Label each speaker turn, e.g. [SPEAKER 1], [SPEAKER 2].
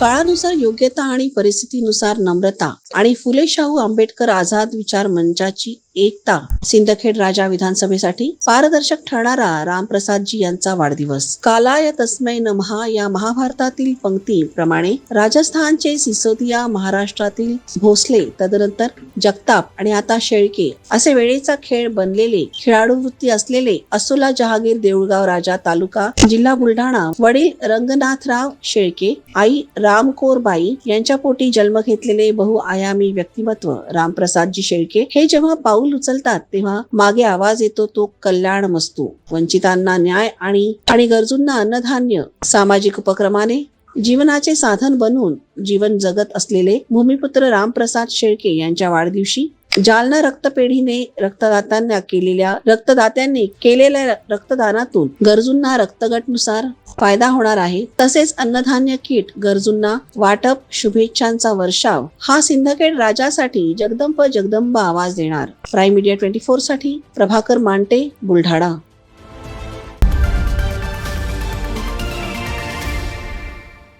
[SPEAKER 1] काळानुसार योग्यता आणि परिस्थितीनुसार नम्रता आणि फुले शाहू आंबेडकर आझाद विचार मंचाची एकता. सिंदखेड राजा विधानसभेसाठी पारदर्शक ठरणारा रामप्रसादजी यांचा वाढदिवस. कालाय तस्मै नमहा या महाभारतातील पंक्तीप्रमाणे राजस्थानचे सिसोदिया महाराष्ट्रातील भोसले तदनंतर जगताप आणि आता शेळके असे वेळेचा खेळ बनलेले खेळाडू वृत्ती असलेले असोला जहागीर देऊळगाव राजा तालुका जिल्हा बुलढाणा वडील रंगनाथराव शेळके आई रामकोरबाई यांच्या पोटी जन्म घेतलेले बहुआयामी व्यक्तिमत्व रामप्रसादजी शेळके हे जेव्हा पाऊल उचलतात तेव्हा मागे आवाज येतो तो कल्याण मस्तू. वंचितांना न्याय आणि आणि गरजूंना अन्नधान्य सामाजिक उपक्रमाने. जीवनाचे साधन बनवून जीवन जगत असलेले भूमिपुत्र रामप्रसाद शेळके यांच्या वाढदिवशी जालना रक्तपेढीने रक्तदात्यांना केलेल्या रक्तदात्यांनी केलेल्या रक्तदानातून गरजूंना रक्तगटनुसार फायदा होणार आहे. तसेच अन्नधान्य किट गरजूंना वाटप शुभेच्छांचा वर्षाव हा सिंदखेड राजासाठी जगदंब जगदंब आवाज देणार. प्राईम मीडिया ट्वेंटी फोरसाठी प्रभाकर मांटे बुलढाणा.